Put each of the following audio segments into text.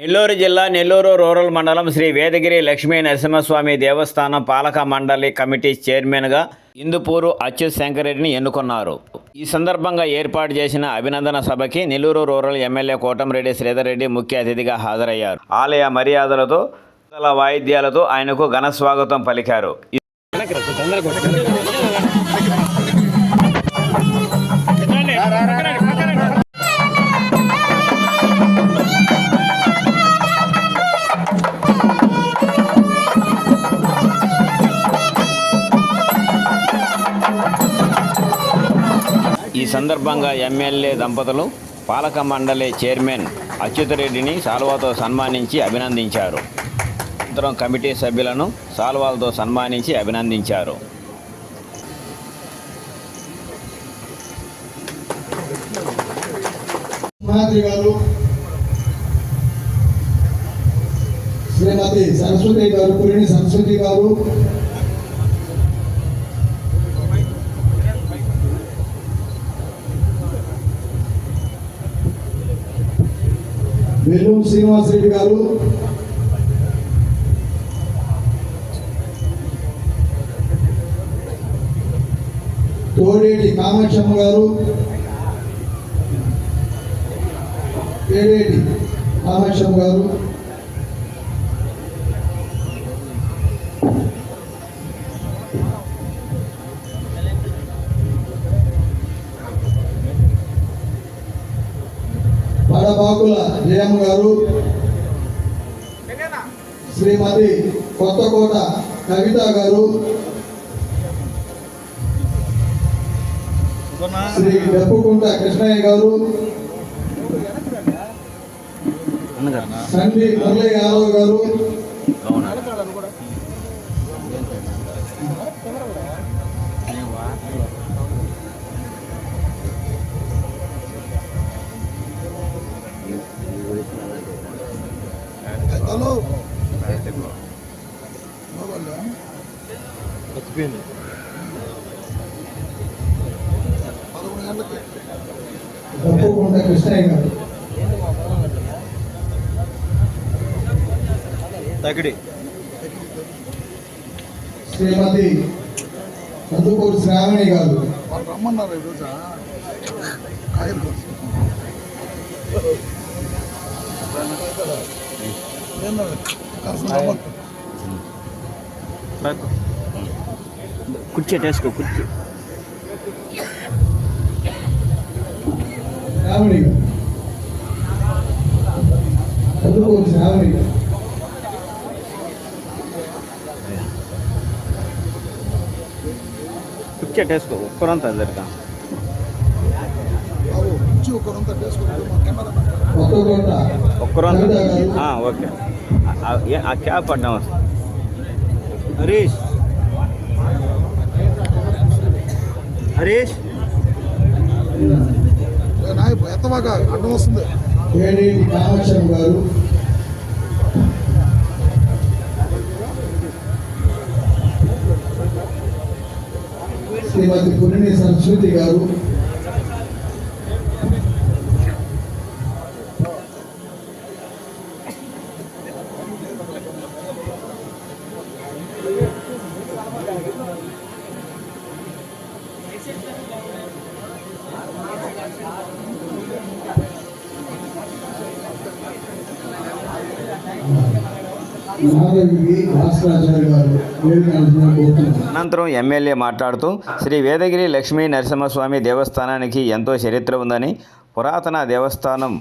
నెల్లూరు జిల్లా నెల్లూరు రూరల్ మండలం శ్రీ వేదగిరి లక్ష్మీ నరసింహస్వామి దేవస్థానం పాలక మండలి కమిటీ చైర్మన్గా ఇందుపూరు అచ్యుత్ శంకరెడ్డిని ఎన్నుకున్నారు. ఈ సందర్భంగా ఏర్పాటు చేసిన అభినందన సభకి నెల్లూరు రూరల్ ఎమ్మెల్యే కోటంరెడ్డి శ్రీధర్రెడ్డి ముఖ్య అతిథిగా హాజరయ్యారు. ఆలయ మర్యాదలతో వాయిద్యాలతో ఆయనకు ఘన స్వాగతం పలికారు. సందర్భంగా ఎమ్మెల్యే దంపతులు పాలక మండలి చైర్మన్ అచ్యుతరెడ్డిని సాల్వాతో సన్మానించి అభినందించారు. అనంతరం కమిటీ సభ్యులను సాల్వాలతో సన్మానించి అభినందించారు. శ్రీమతి సరస్వతి గారు పురిణి సరస్వతి గారు వెల్లూరు శ్రీనివాసరెడ్డి గారు. కోడేటి కామాక్షమ్మ గారు. ఏడేటి కామాక్షమ్మ గారు. పడబాకుల జయమ్మ గారు శ్రీమతి కొత్తకోట కవిత గారు శ్రీ డప్పుకుంట కృష్ణయ్య గారు సండి మురళీ యాదవ్ గారు డప్పుకుంట కృష్ణయ్య గారు. తగిడి. శ్రీమతి కందుకూరు శ్రావణి గారు. వాళ్ళు రమ్మన్నారు ఈరోజు? కాయలు ಕುರ್ಚಿ ಟೇಸ್ಕೋ ಕುರ್ಚಿ ಕುರ್ಚಿ ಟೇಸ್ಕೋ ಒಕ್ಕರಂತ ಅಂದಿರ್ತಾನೆ ఆ, ఓకే. ఆ, క్యాప్ పడ్డాం హరీష్ హరీష్ నాయ ఎత్తబాగా అడ్డం వస్తుంది. కామాక్షమ్మ గారు శ్రీమతి పురిణి సంస్కృతి గారు. అనంతరం ఎమ్మెల్యే మాట్లాడుతూ శ్రీ వేదగిరి లక్ష్మీ నరసింహస్వామి దేవస్థానానికి ఎంతో చరిత్ర ఉందని పురాతన దేవస్థానం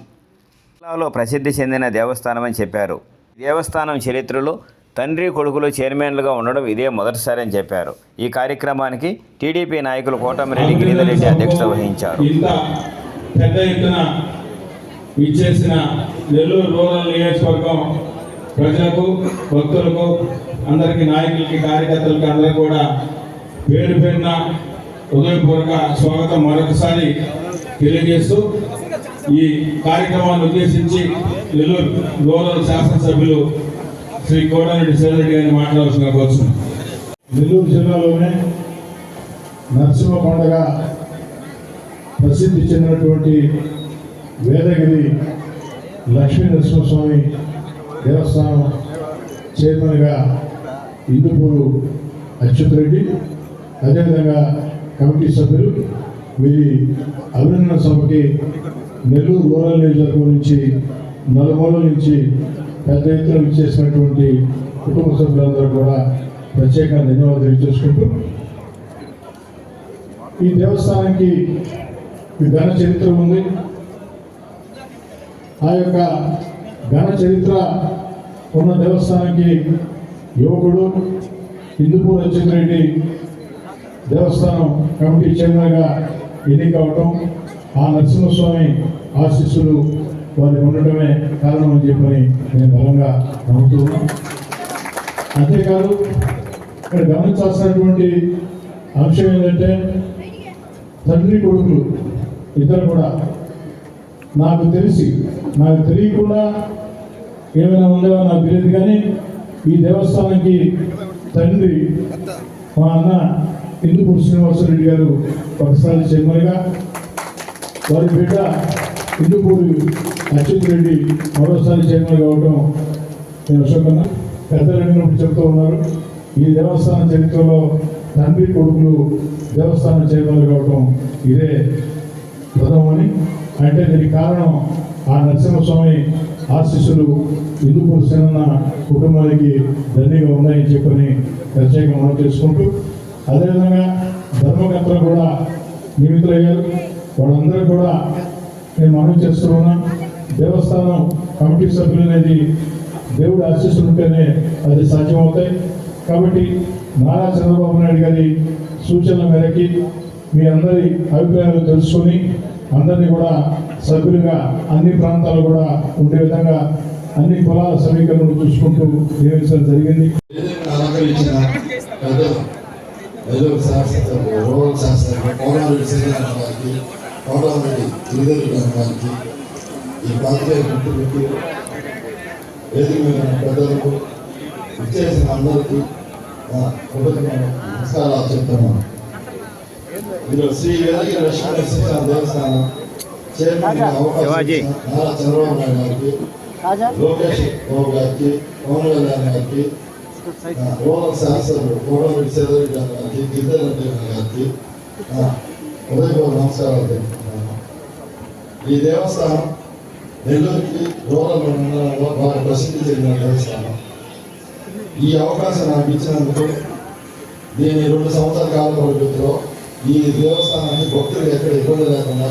జిల్లాలో ప్రసిద్ధి చెందిన దేవస్థానం అని చెప్పారు. దేవస్థానం చరిత్రలో తండ్రి కొడుకులు చైర్మన్లుగా ఉండడం ఇదే మొదటిసారి అని చెప్పారు. ఈ కార్యక్రమానికి టీడీపీ నాయకులు కోటమిరెడ్డి గిరిధర్ రెడ్డి అధ్యక్షత వహించారు. ఇచ్చేసిన నెల్లూరు రూరల్ నియోజకవర్గం ప్రజలకు భక్తులకు అందరికీ నాయకులకి కార్యకర్తలకి అందరికీ కూడా పేరు పేరున హృదయపూర్వక స్వాగతం మరొకసారి తెలియజేస్తూ ఈ కార్యక్రమాన్ని ఉద్దేశించి నెల్లూరు రూరల్ శాసనసభ్యులు శ్రీ కోడారెడ్డి శ్రీరెడ్డి గారిని మాట్లాడాల్సిన కోసం నెల్లూరు జిల్లాలోనే నరసింహ పండుగ ప్రసిద్ధి చెందినటువంటి వేదగిరి లక్ష్మీ నరసింహస్వామి దేవస్థానం చైర్మన్గా ఇందుపూరు అచ్యుత్ రెడ్డి అదేవిధంగా కమిటీ సభ్యులు వీరి అభినందన సభకి నెల్లూరు రూరల్ నియోజకవర్గం నుంచి నలుమూల నుంచి పెద్ద ఎత్తున విచ్చేసినటువంటి కుటుంబ సభ్యులందరూ కూడా ప్రత్యేకంగా ధన్యవాదాలు తెలియజేసుకుంటూ ఈ దేవస్థానానికి ఘన చరిత్ర ఉంది. ఆ యొక్క ఘన చరిత్ర ఉన్న దేవస్థానానికి యువకుడు హిందూపూర్ రెడ్డి దేవస్థానం కమిటీ చైర్మన్గా ఎన్నికవటం ఆ నరసింహస్వామి ఆశీస్సులు వారికి ఉండటమే కారణం అని చెప్పని నేను బలంగా నమ్ముతున్నాను అంతేకాదు ఇక్కడ గమనించాల్సినటువంటి అంశం ఏంటంటే తండ్రి కొడుకులు ఇద్దరు కూడా నాకు తెలిసి నాకు తెలియకుండా ఏమైనా ఉందో నాకు తెలియదు కానీ ఈ దేవస్థానానికి తండ్రి మా అన్న ఇందుపూర్ శ్రీనివాసరెడ్డి గారు ఒకసారి చైర్మన్గా వారి బిడ్డ ఇందుపూరి అచ్యుత్ రెడ్డి మరోసారి చైర్మన్ కావడం నేను అశోకన్న పెద్దలు చెప్తూ ఉన్నారు. ఈ దేవస్థాన చరిత్రలో తండ్రి కొడుకులు దేవస్థాన చైర్మన్లు కావడం ఇదే ప్రథమని అంటే దీనికి కారణం ఆ నరసింహస్వామి ఆశీస్సులు ఇందుపూర్ సేనన్న కుటుంబానికి దండిగా ఉన్నాయని చెప్పని ప్రత్యేకంగా మనం చేసుకుంటూ అదేవిధంగా ధర్మకర్తలు కూడా నియమితులయ్యారు. వాళ్ళందరూ కూడా నేను మనం చేస్తూ ఉన్నాం దేవస్థానం కమిటీ సభ్యులు అనేది దేవుడి ఆశీస్సులు ఉంటేనే అది సాధ్యమవుతాయి. కాబట్టి నారా చంద్రబాబు నాయుడు గారి సూచనల మేరకి మీ అందరి అభిప్రాయాలు తెలుసుకొని అందరినీ కూడా సభ్యులుగా అన్ని ప్రాంతాలు కూడా ఉండే విధంగా అన్ని కులాల సమీకరణలు చూసుకుంటూ నియమించడం జరిగింది. ఈ బాధ్యత గుర్తు పెట్టి వేదిక మీద పెద్దలకు ఇచ్చేసిన అందరికీ నా కృతజ్ఞతలు, నమస్కారాలు చెప్తున్నాను. ఇందులో శ్రీ వేదిక లక్ష్మీ దేవస్థానం శివాజీ. చంద్రబాబు నాయుడు గారికి లోకేష్ బాబు గారికి పవన్ కళ్యాణ్ గారికి నమస్కారాలు తెలుపుతున్నాను ఈ దేవస్థానం నెల్లూరుకి రూరల్ మండలంలో బాగా ప్రసిద్ధి చెందిన దేవస్థానం ఈ అవకాశం నాకు ఇచ్చినందుకు దీని రెండు సంవత్సరాల కాల పరిమితిలో ఈ దేవస్థానాన్ని భక్తులు ఎక్కడ ఇబ్బంది లేకుండా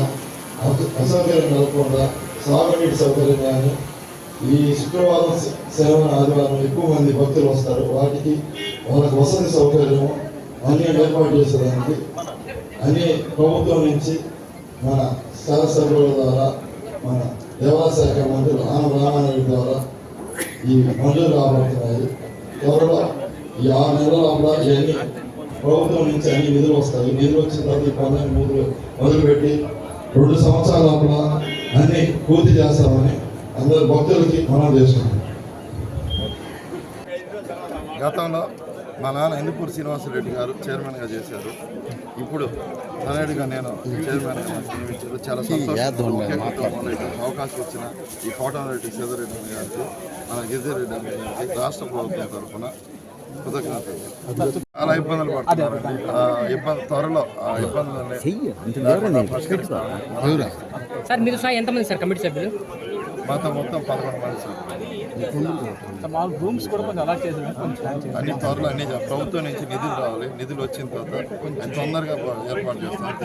అసౌకర్యం కలగకుండా సాగునీటి సౌకర్యం కానీ ఈ శుక్రవారం సెలవున ఆదివారం ఎక్కువ మంది భక్తులు వస్తారు. వాటికి వాళ్ళకి వసతి సౌకర్యం అన్ని ఏర్పాటు చేసేదానికి అన్ని ప్రభుత్వం నుంచి మన శాసనసభ్యుల ద్వారా మన దేవాశాఖ మంత్రులు ఆన రామారెడ్డి ద్వారా ఈ మంజూరు రాబడుతున్నాయి త్వరలో ఈ ఆరు నెలల లోపల ఇవన్నీ ప్రభుత్వం నుంచి అన్ని నిధులు వస్తాయి. నిధులు వచ్చిన తర్వాత ఈ పనులను మొదలు మొదలుపెట్టి రెండు సంవత్సరాల లోపల అన్ని పూర్తి చేస్తామని అందరు భక్తులకి మనం చేస్తున్నాం. గతంలో మా నాన్న ఇందుపూర్ శ్రీనివాసరెడ్డి గారు చైర్మన్గా చేశారు. ఇప్పుడు తనయుడిగా నేను చైర్మన్గా నియమించారు. చాలా సంతోషం. అవకాశం ఇచ్చిన ఈ కోటారెడ్డి సీతారెడ్డి గారికి మన గిరిజరెడ్డి గారికి రాష్ట్ర ప్రభుత్వం తరఫున చాలా ఇబ్బందులు పడుతున్నారు. ఆ ఇబ్బంది త్వరలో పరిష్కరిస్తారు సార్ మీరు సార్ ఎంతమంది సార్ కమిటీ సభ్యులు? మాతో మొత్తం పదకొండు మంది సార్. రూమ్స్ కూడా కొంచెం చేసి కొంచెం అన్ని త్వరలో అన్ని జ- ప్రభుత్వం నుంచి నిధులు రావాలి. నిధులు వచ్చిన తర్వాత కొంచెం తొందరగా ఏర్పాటు తెలుపుతున్నాను